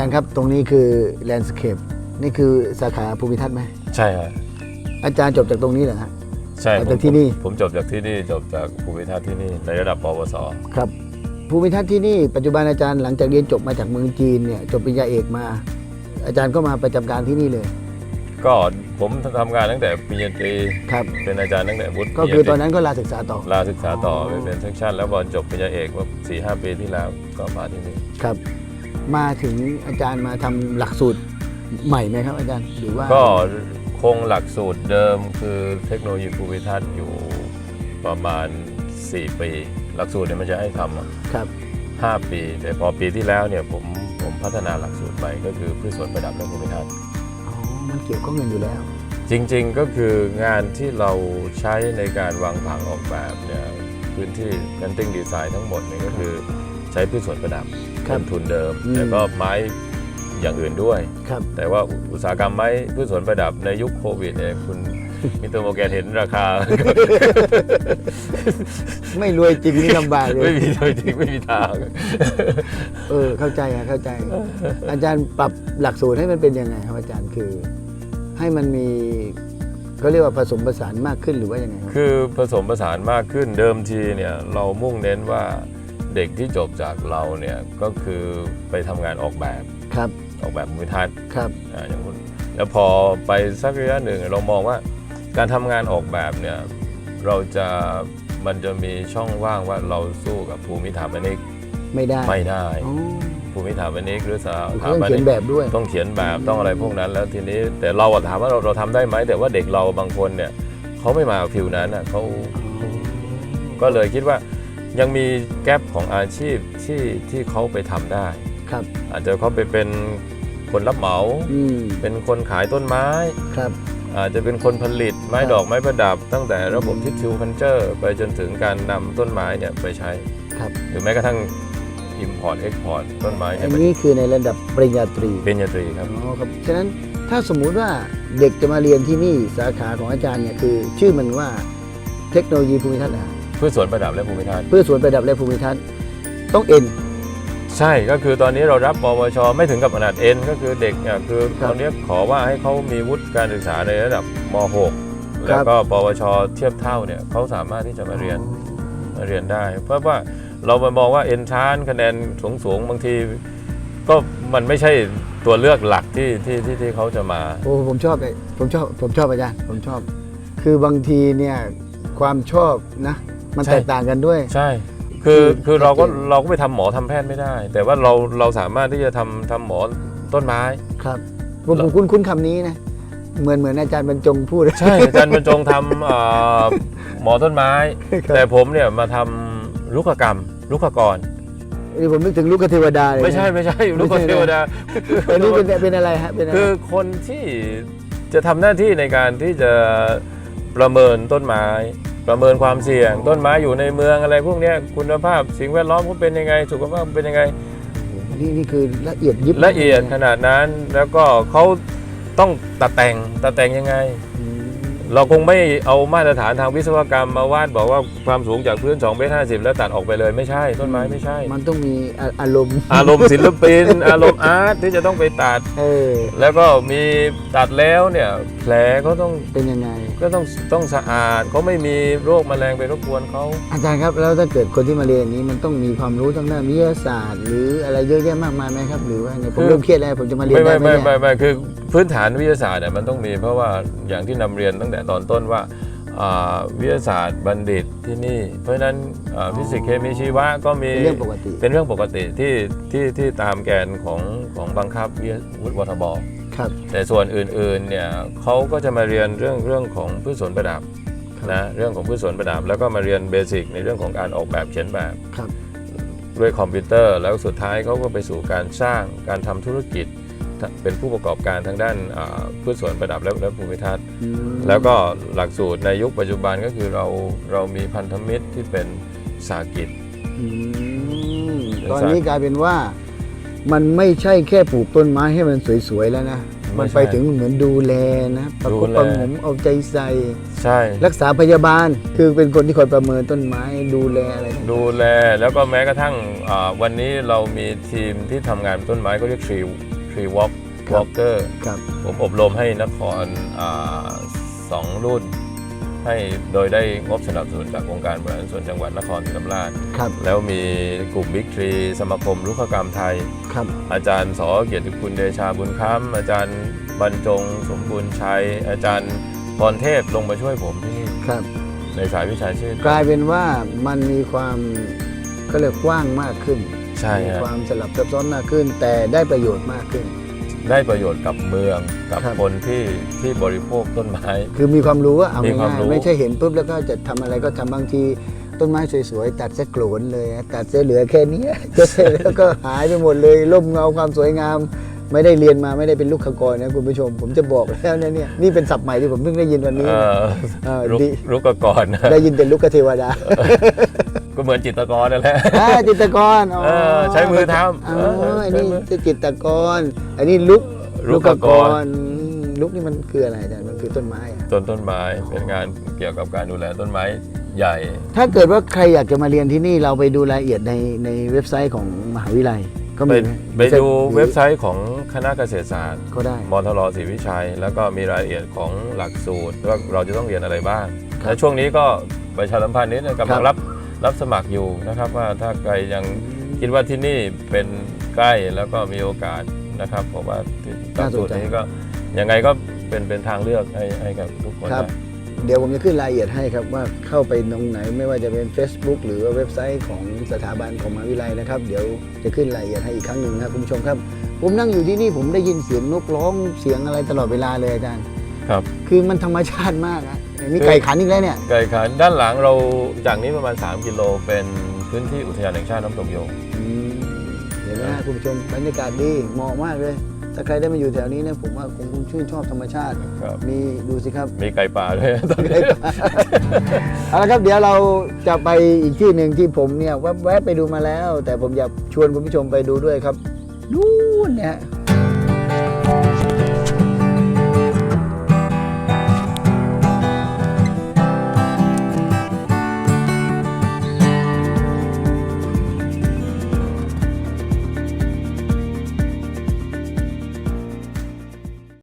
จารย์ครับ ตรงนี้คือ landscape นี่คือสาขาภูมิทัศน์ไหมใช่ครับอาจารย์จบจากตรงนี้เหรอฮะ ใช่จบผมจากที่นี่ผมจบจากที่นี่จบจากภูมิทัศน์ที่นี่ในระดับปวส ครับ ภูมิทัศน์ที่นี่ปัจจุบันอาจารย์หลังจากเรียนจบมาจากเมืองจีนเนี่ยจบปริญญาเอกมา อาจารย์ก็มาประจำการที่นี่เลยก็ผมทำงานตั้งแต่ปริญญาตรีครับ เป็นอาจารย์ตั้งแต่วุฒิก็คือปริญญาตรีตอนนั้นก็ลาศึกษาต่อ ลาศึกษาต่อไปเป็นเซกชันแล้วพอจบปริญญาเอกว่าสี่ห้าปีที่แล้วก็มาที่นี่ครับ มาถึงอาจารย์มาทำหลักสูตรใหม่ไหมครับอาจารย์หรือว่าก็คงหลักสูตรเดิมคือเทคโนโลยีภูมิทัศน์อยู่ประมาณ 4 ปี หลักสูตรเนี่ยมันจะให้ทำอะครับ 5 ปี แต่พอปีที่แล้วเนี่ยผมผมพัฒนาหลักสูตรใหม่ก็คือพืชสวนประดับและภูมิทัศน์อ๋อมันเกี่ยวข้องกันอยู่แล้ว จริงๆก็คืองานที่เราใช้ในการวางผังออกแบบเนี่ยพื้นที่ planting design ทั้งหมดเนี่ยก็คือใช้พืชสวนประดับ ครับ ต้นทุนเดิม อืมแต่ก็ไม้อย่างอื่นด้วย ครับ แต่ว่าอุตสาหกรรมไม้พืชสวนประดับในยุคโควิดเนี่ยคุณ มิสเตอร์โมแกนเห็นราคา ไม่รวยจริงนี่ลำบากเลไม่ย มีเลยจริงไม่มีทาง เออ เข้าใจอะเข้าใจ อาจารย์ปรับหลักสูตรให้มันเป็นยังไงครับอาจารย์คือ ให้มันมีเขาเรียกว่าผสมผสานมากขึ้นหรือว่ายังไงครับ คือผสมผสานมากขึ้นเดิมทีเนี่ยเรามุ่งเน้นว่า เด็กที่จบจากเราเนี่ยก็คือไปทำงานออกแบบครับ ออกแบบภูมิทัศน์ครับ อ่าอย่างคุณแล้วพอไปสักระยะหนึ่งเรามองว่าการทำงานออกแบบเนี่ยเราจะมันจะมีช่องว่างว่าเราสู้กับภูมิถาปนิกไม่ได้ไม่ได้ อ๋อภูมิถาปนิกหรือสถาเขาต้องเขียนปแบบด้วย ต้องเขียนแบบต้องอะไรพวกนั้น แล้วทีนี้แต่เราอะถามว่าเราเราทำได้ไหมแต่ว่าเด็กเราบางคนเนี่ยเขาไม่มาฟิวนั้นอะเขา ก็เลยคิดว่า ยังมีแกลบของอาชีพที่ที่เขาไปทำได้ ครับอาจจะเขาไปเป็นคนรับเหมา อืมเป็นคนขายต้นไม้ ครับ อาจจะเป็นคนผลิตไม้ครับดอกไม้ประดับ ตั้งแต่ระบบทิชชูคันเจอร์ไปจนถึงการนำต้นไม้เนี่ยไปใช้ ครับ หรือแม้กระทั่ง Import Export ต้นไม้อัเนี่ยนไปนี้คือในระดับปริญญาตรีเป็นยาตรีครับ อ๋อครับฉะนั้นถ้าสมมุติว่าเด็กจะมาเรียนที่นี่สาขาของอาจารย์เนี่ยคือ ชื่อมันว่าเทคโนโลยีภูมิทัศน์นะ พืชสวนประดับและภูมิทัศน์เพื่อสวนประดับและภูมิทัศน์ต้องเอ็น ใช่ก็คือตอนนี้เรารับปวช ไม่ถึงกับขนาดเอ็นก็คือเด็กเนี่ยคือครับตอนนี้ขอว่าให้เขามีวุฒิการศึกษาในระดับม .6 ครัแล้วบก็ปวช เทียบเท่าเนี่ยเขาสามารถที่จะมาเรียนมาเรียนได้ เพราะว่าเราไปมองว่าเอ็นทานคะแนนสูงสูงๆบางที ก็มันไม่ใช่ตัวเลือกหลักที่ที่ที่ที่เขาจะมา โอ้ผมชอบเลยผมชอบผมชอบอาจารย์ผมชอบคือบางทีเนี่ยความชอบนะ มันใช่แตกต่างกันด้วย ใช่ คือคือคือเราก็ชัดเจนเราก็ไปทำหมอทำแพทย์ไม่ได้ แต่ว่าเราเราสามารถที่จะทำทำหมอต้นไม้ครับผมผมคุ้นคุ้นคำนี้นะเหมือนเหมือนอาจารย์บรรจงพูดใช่อาจารย์บรรจงทำเอ่อหมอต้นไม้ครับแต่ผมเนี่ยมาทำลูกกรรม ลูกกรนี่ผมนึกถึงลูกเทวดาเลยนะไม่ใช่ไม่ใช่ไม่ลูกใช่นะเทวดาอันนี้เป็นเป็นอะไรฮะเป็นอะไรคือคนที่จะทำหน้าที่ในการที่จะประเมินต้นไม้ ประเมินความเสี่ยง ต้นไม้อยู่ในเมืองอะไรพวกเนี้ยคุณภาพสิ่งแวดล้อมเขาเป็นยังไง สุขภาพเป็นยังไงนี่นี่คือละเอียดยิบละเอียดขนาดนั้นแล้วก็เขาต้องตัดแต่งตัดแต่งยังไงอืม เราคงไม่เอามาตรฐานทางวิศวกรรมมาวาดบอกว่าความสูงจากพื้น2เมตร50 แล้วตัดออกไปเลยไม่ใช่ ต้นไม้ไม่ใช่ มันต้องมีอะอารมณ์อารมณ์ศิลปิน อารมณ์อาร์ตที่จะต้องไปตัด เออแล้วก็มีตัดแล้วเนี่ยแผลเขาต้องเป็นยังไง ก็ต้องต้องสะอาดเขาไม่มีโรคแมลงไปรบกวนเขา อาจารย์ครับแล้วถ้าเกิดคนที่มาเรียนอย่างนี้มันต้องมีความรู้ทางด้านวิทยาศาสตร์ หรืออะไรเยอะแยะมากมายไหมครับ หรือว่าไงผมเริ่มเครียดแล้วผมจะมาเรียนไม่ได้ไม่ไหมไม่เนี่ย ไม่ไม่คือ พื้นฐานวิทยาศาสตร์เนี่ยมันต้องมีเพราะว่าอย่างที่นำเรียนตั้งแต่ตอนต้นว่าอ่าวิทยาศาสตร์บัณฑิตที่นี่ เพราะฉะนั้นอ่าฟิสิกส์เคมีชีวะก็มีเป็นเรื่องปกติเป็นเรื่องปกติที่ที่ที่ตามแกนของของบังคับวิทยาวุฒิวทบครับแต่ส่วนอื่นๆเนี่ยเขาก็จะมาเรียนเรื่องเรื่องของพืชสวนประดับครับนะเรื่องของพืชสวนประดับ แล้วก็มาเรียนเบสิกในเรื่องของการออกแบบเขียนแบบครับด้วยคอมพิวเตอร์ แล้วสุดท้ายเขาก็ไปสู่การสร้างการทำธุรกิจ เป็นผู้ประกอบการทางด้านอ่าพืชสวนประดับและและภูมิทัศน์อืมแล้วก็หลักสูตรในยุคปัจจุบันก็คือเราเรามีพันธมิตรที่เป็นสากิจอืมเป็นตอนศาสตร์นี้กลายเป็นว่ามันไม่ใช่แค่ปลูกต้นไม้ให้มันสวยๆแล้วนะ มันไปถึงเหมือนดูแลนะประคบประหงมเอาใจใส่ใช่ รักษาพยาบาลคือเป็นคนที่คอยประเมินต้นไม้ดูแลอะไรต่างๆดูแลแล้วก็แม้กระทั่งอ่าวันนี้เรามีทีมที่ทำงานต้นไม้ก็เรียกทรี ท Tree Walk ครับ Walker ครับผมอบรมให้นครอาสองรุ่น ให้โดยได้งบสนับสนุนจากองค์การบริหารส่วนจังหวัดนครศรีธรรมราชครับแล้วมีกลุ่มบิ๊กทรีสมาคมรุกขกรรมไทยครับอาจารย์สอเกียรติคุณเดชาบุญค้ำอาจารย์บรรจงสมบูรณ์ชัยอาจารย์พรเทพลงมาช่วยผมที่นี่ครับในสายวิชาชีพกลายเป็นว่ามันมีความก็เรียกกว้างมากขึ้น ใช่มีฮะความสลับซับซ้อนมากขึ้น แต่ได้ประโยชน์มากขึ้น ได้ประโยชน์กับเมืองกับครับ คนที่ที่บริโภคต้นไม้ คือมีความรู้ว่าเอามีความง่ายรู้ ๆไม่ใช่เห็นปุ๊บแล้วก็จะทำอะไรก็ทำบางที ต้นไม้สวยๆ ตัดซะโกรนเลยนะตัดเสียเหลือแค่เนี้ย แล้วก็หายไปหมดเลยร่มเงาความสวยงาม ไม่ได้เรียนมาไม่ได้เป็นลูกขกรนะคุณผู้ชม ผมจะบอกแล้วนะเนี่ยนี่เป็นศัพท์ใหม่ที่ผมเพิ่งได้ยินวันนี้เอ่นะอเออรุกดีรุกกรนะ ได้ยินแต่ลูกเทวดา ก็เหมือนจิตรกรนั่นแหละอ่าจิตรกรอ๋อเออใช้มือทำอ๋อเอออันนี้ใช้มือคือ จิตรกร อันนี้ลุกลุกกร อืมลุกนี่มันคืออะไรอาจารย์มันคือต้นไม้อะต้นต้นไม้เป็นงานเกี่ยวกับการดูแลต้นไม้ใหญ่ ถ้าเกิดว่าใครอยากจะมาเรียนที่นี่เราไปดูรายละเอียดในในเว็บไซต์ของมหาวิทยาลัยก็ไปมีไหมไปดูเว็บไซต์ของคณะเกษตรศาสตร์ก็ได้ มทรศรีวิชัย แล้วก็มีรายละเอียดของหลักสูตรว่าเราจะต้องเรียนอะไรบ้างครับและช่วงนี้ก็ประชาสัมพันธ์นี้กำลัคงรับ รับรับสมัครอยู่นะครับว่าถ้าใครยังคิดว่าที่นี่เป็นใกล้แล้วก็มีโอกาสนะครับเพราะว่าที่หลักสูตรนี้ก็ยังไงก็เป็นเป็นทางเลือกให้ให้กับทุกคนครับนะเดี๋ยวผมจะขึ้นรายละเอียดให้ครับว่าเข้าไปตรงไหนไม่ว่าจะเป็น Facebook หรือว่าเว็บไซต์ของสถาบันของมหาวิทยาลัยนะครับ เดี๋ยวจะขึ้นรายละเอียดให้อีกครั้งหนึ่งนะครับคุณผู้ชมครับ ผมนั่งอยู่ที่นี่ผมได้ยินเสียงนกร้องเสียงอะไรตลอดเวลาเลยอาจารย์ครับ คือมันธรรมชาติมากอะ มีไก่ขันอีกแล้วเนี่ย ไก่ขันด้านหลังเราจากนี้ประมาณ 3 กิโลเป็นพื้นที่อุทยานแห่งชาติน้ำตกโยงอืมเห็นไหมฮะคุณผู้ชมบรรยากาศดีเหมาะมากเลย ถ้าใครได้มาอยู่แถวนี้เนี่ยผมว่าคงคงชื่นชอบธรรมชาติ ครับ มีดูสิครับ มีไก่ป่าด้วยตอนนี้เอาละครับเดี๋ยวเราจะไปอีกที่หนึ่งที่ผมเนี่ยแวบๆไปดูมาแล้ว แต่ผมอยากชวนคุณผู้ชมไปดูด้วยครับนู่นเนี่ยฮะ